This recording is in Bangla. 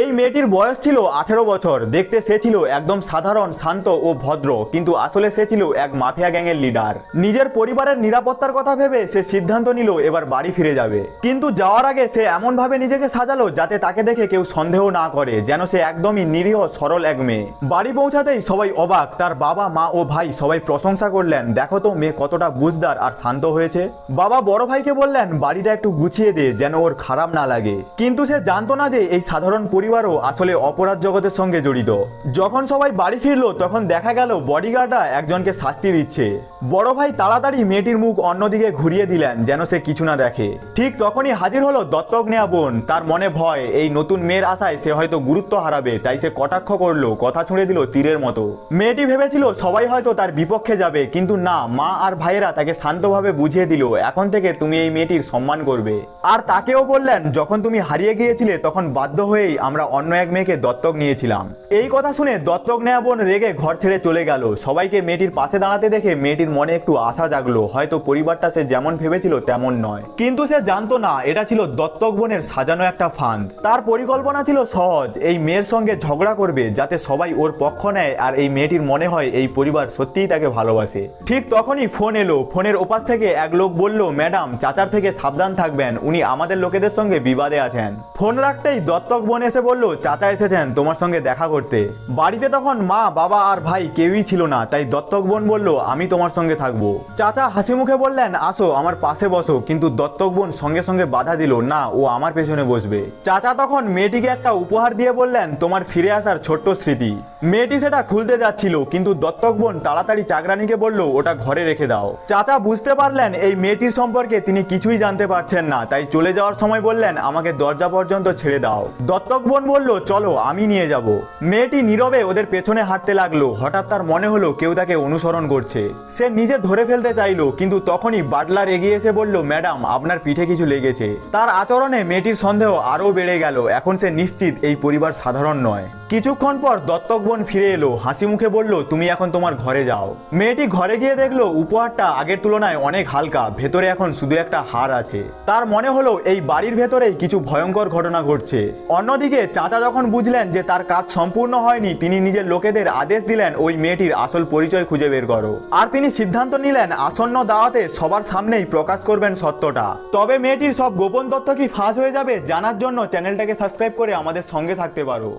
এই মেয়েটির বয়স ছিল আঠেরো বছর। দেখতে সে ছিল একদম সাধারণ, শান্ত ও ভদ্র, কিন্তু আসলে সে ছিল এক মাফিয়া গ্যাংয়ের লিডার। নিজের পরিবারের নিরাপত্তার কথা ভেবে সে সিদ্ধান্ত নিল এবার বাড়ি ফিরে যাবে। কিন্তু যাওয়ার আগে সে এমনভাবে নিজেকে সাজালো যাতে তাকে দেখে কেউ সন্দেহ না করে, যেন সে একদমই নিরীহ, সরল এক মেয়ে। বাড়ি পৌঁছাতেই সবাই অবাক, তার বাবা, মা ও ভাই সবাই প্রশংসা করলেন, দেখো তো মেয়ে কতটা বুঝদার আর শান্ত হয়েছে। বাবা বড় ভাইকে বললেন, বাড়িটা একটু গুছিয়ে দে, যেন ওর খারাপ না লাগে। কিন্তু সে জানতো না যে এই সাধারণ পরিবারও আসলে অপরাধ জগতের সঙ্গে জড়িত। যখন সবাই বাড়ি ফিরলো, তখন দেখা গেল বডিগার্ডরা একজনকে শাস্তি দিচ্ছে। বড় ভাই তাড়াতাড়ি মেয়েটির মুখ অন্যদিকে ঘুরিয়ে দিলেন, যেন সে কিছু না দেখে। ঠিক তখনই হাজির হলো দত্তক নেয়া বোন। তার মনে ভয়, এই নতুন মেয়ের আশায় সে হয়তো গুরুত্ব হারাবে, তাই সে কটাক্ষ করল, কথা ছুঁড়ে দিল তীরের মতো। মেয়েটি ভেবেছিল সবাই হয়তো তার বিপক্ষে যাবে, কিন্তু না, মা আর ভাইয়েরা তাকে শান্তভাবে বুঝিয়ে দিল, এখন থেকে তুমি এই মেয়েটির সম্মান করবে। আর তাকেও বললেন, যখন তুমি হারিয়ে গিয়েছিলে, তখন বাধ্য হয়েই আমরা অন্য এক মেয়েকে দত্তক নিয়েছিলাম। এই কথা শুনে দত্তক নেয়া বোন রেগে ঘর ছেড়ে চলে গেল। সবাইকে মেয়েটির পাশে দাঁড়াতে দেখে মেয়েটির মনে একটু আশা জাগলো। হয়তো পরিবারটা সে যেমন ভেবেছিল তেমন নয়। কিন্তু সে জানতো না, এটা ছিল দত্তক বোনের সাজানো একটা ফান্দ তার পরিকল্পনা ছিল সহজ, এই মেয়ের সঙ্গে ঝগড়া করবে যাতে সবাই ওর পক্ষ নেয় আর এই মেয়েটির মনে হয় এই পরিবার সত্যিই তাকে ভালোবাসে। ঠিক তখনই ফোন এলো। ফোনের ওপাশ থেকে এক লোক বলল, ম্যাডাম, চাচার থেকে সাবধান থাকবেন। উনি আমাদের লোকেদের সঙ্গে বিবাদে আছেন। ফোন রাখতেই দত্তক বোন এসে বলল, চাচা এসেছেন তোমার সঙ্গে দেখা করতে। বাড়িতে তখন মা, বাবা আর ভাই কেউই ছিল না, তাই দত্তক বোন বলল, আমি তোমার সঙ্গে থাকব। চাচা হাসি মুখে বললেন, আসো, আমার পাশে বসো। কিন্তু দত্তক বোন সঙ্গে সঙ্গে বাধা দিল, না, ও আমার পেছনে বসবে। চাচা তখন মেয়েটিকে একটা উপহার দিয়ে বললেন, তোমার ফিরে আসার ছোট্ট স্মৃতি। মেয়েটি সেটা খুলতে যাচ্ছিল, কিন্তু দত্তক বোন তাড়াতাড়ি চাকরানিকে বলল, ওটা ঘরে রেখে দাও। চাচা বুঝতে পারলেন, এই মেয়েটির সম্পর্কে তিনি কিছুই জানতে পারছেন না, তাই চলে যাওয়ার সময় বললেন, আমাকে দরজা পর্যন্ত ছেড়ে দাও। দত্তক বোন বলল, চলো, আমি নিয়ে যাব। মেয়েটি নীরবে ওদের পেছনে হাঁটতে লাগল, হঠাৎ তার মনে হলো কেউ তাকে অনুসরণ করছে। সে নিজে ধরে ফেলতে চাইলো, কিন্তু তখনই বাটলার এগিয়ে এসে বলল, ম্যাডাম, আপনার পিঠে কিছু লেগেছে। তার আচরণে মেয়েটির সন্দেহ আরও বেড়ে গেল, এখন সে নিশ্চিত এই পরিবার সাধারণ নয়। কিছুক্ষণ পর দত্তক বোন ফিরে এলো। হাসি মুখে বলল, তুমি এখন তোমার ঘরে যাও। মেয়েটি ঘরে গিয়ে দেখল, উপহারটা আগের তুলনায় অনেক হালকা, ভেতরে এখন শুধু একটা হার আছে। তার মনে হলো, এই বাড়ির ভেতরেই কিছু ভয়ঙ্কর ঘটনা ঘটছে। অন্যদিকে, চাচা যখন বুঝলেন যে তার কাজ সম্পূর্ণ হয়নি, তিনি নিজের লোকেদের আদেশ দিলেন, ওই মেয়েটির আসল পরিচয় খুঁজে বের করো। আর তিনি সিদ্ধান্ত নিলেন, আসন্ন দাওয়াতে সবার সামনেই প্রকাশ করবেন সত্যটা। তবে মেয়েটির সব গোপন তথ্য কি ফাঁস হয়ে যাবে, জানার জন্য চ্যানেলটাকে সাবস্ক্রাইব করে আমাদের সঙ্গে থাকতে পারো।